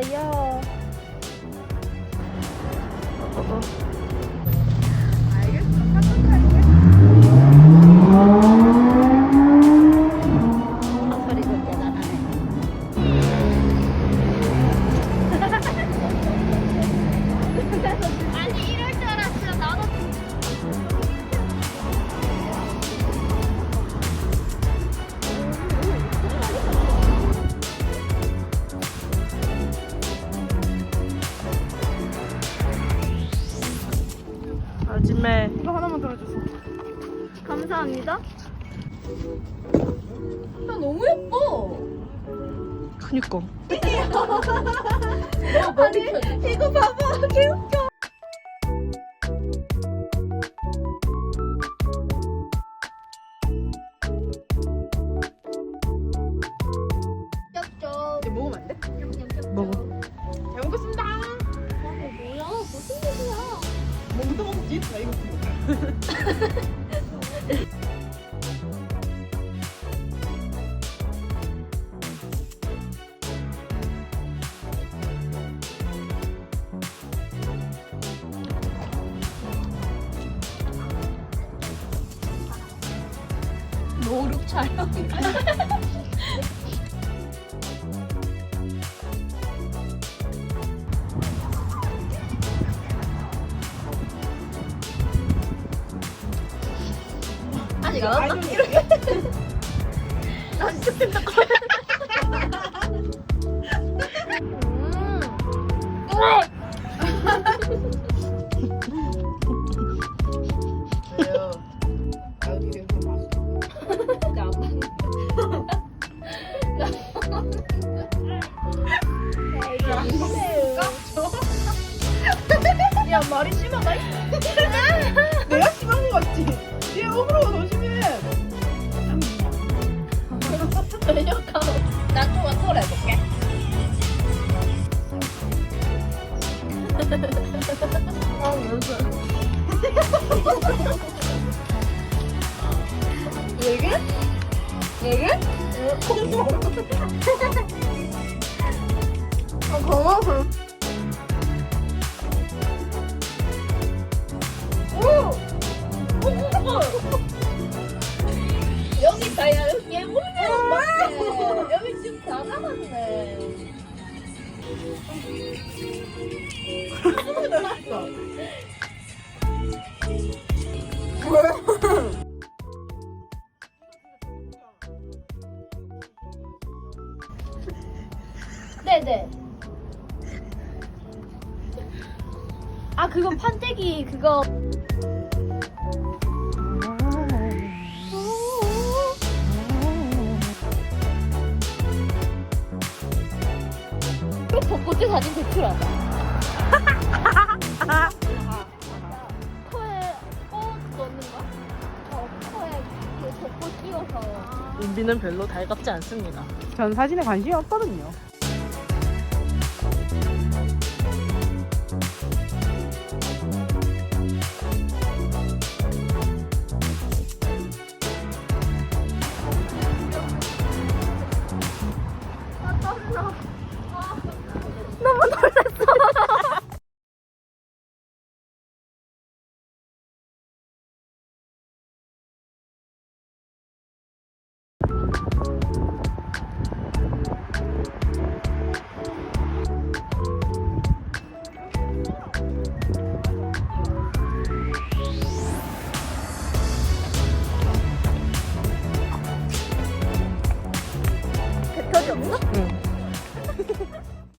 ya. 감사합니다. 나 너무 예뻐. 그니까. 아니 이거 봐봐 개웃겨. 쩝쩝. 이제 먹으면 안 돼? 먹어. 잘 먹겠습니다. 뭐야 무슨 일이야? 뭐부터 먹지? 나 이거 먹어. 노룩 촬영. 왔다. 이렇게. 난 진짜 냄새 맛있어. 야 말이 심하다. 내가 심한 거 같지? 얘 억울하고 더 전역하고 나또 완토를 해볼게. 아 무슨? 얘기? 얘기? 아 고마워. 오! 오! 여기 다야 네네. 아 그건 판때기 그거 꽃집 사진 제출하자. 코에 꽃 넣는 거? 저 코에 저꽃 끼워서. 은비는 별로 달갑지 않습니다. 전 사진에 관심이 없거든요.